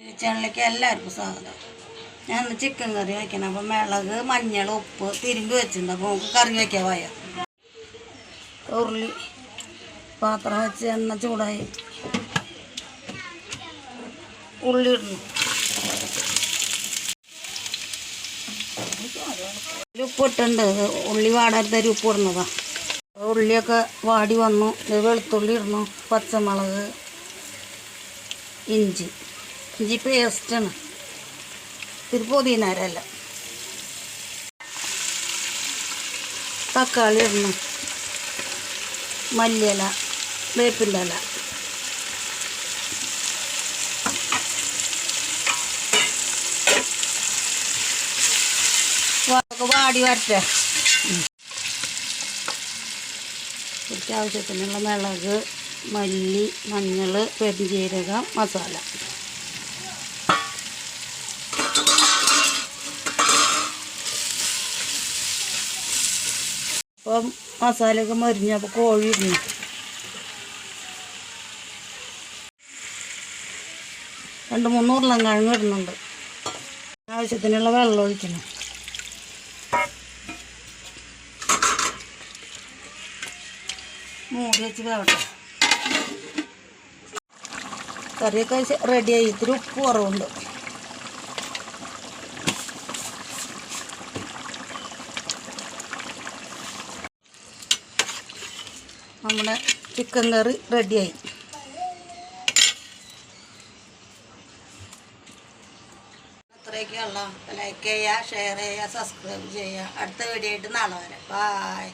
ചാനലിലേക്ക് എല്ലാവർക്കും സ്വാഗതം. ഞാൻ ഇന്ന് ചിക്കൻ കറി വയ്ക്കണം അപ്പം മിളക് മഞ്ഞൾ ഉപ്പ് തിരുമ്പി വെച്ചിട്ടുണ്ട്. അപ്പോൾ നമുക്ക് കറി വയ്ക്കാൻ പോയ ഉരുളി പാത്രം വെച്ച് എണ്ണ ചൂടായി. ഉള്ളി ഇടണം. ഉപ്പിട്ടുണ്ട് ഉള്ളി വാടാത്ത ഉപ്പ് ഇടുന്നതാ. ഉള്ളിയൊക്കെ വാടി വന്നു. വെളുത്തുള്ളി ഇടണം. പച്ചമുളക് ഇഞ്ചി. ഇഞ്ചി പേസ്റ്റാണ് ഇത് പുതിനരല്ല തക്കാളി ഇടണം. മല്ലിയില വേപ്പിന്റെ ഇല. വാടി വരട്ടെ. കുറച്ച് ആവശ്യത്തിനുള്ള മിളക് മല്ലി മഞ്ഞൾ പെരുംജീരകം മസാല. അപ്പം മസാലയൊക്കെ മരിഞ്ഞപ്പോൾ കോഴി ഇടുന്നു. രണ്ട് മൂന്ന് ഉരുളൻകിഴങ്ങ് ഇടുന്നുണ്ട്. ആവശ്യത്തിനുള്ള വെള്ളം ഒഴിക്കണം. മൂടി വെച്ച് വേവട്ടെ. കറിയൊക്കെ റെഡിയായി ഇത്തിരി ഉപ്പ് കുറവുണ്ട്. നമ്മുടെ ചിക്കൻ കറി റെഡിയായി അത്രയൊക്കെയുള്ള ലൈക്ക് ചെയ്യുക ഷെയർ ചെയ്യുക സബ്സ്ക്രൈബ് ചെയ്യുക. അടുത്ത വീഡിയോ ആയിട്ട് നാളെ വരാം. ബായ്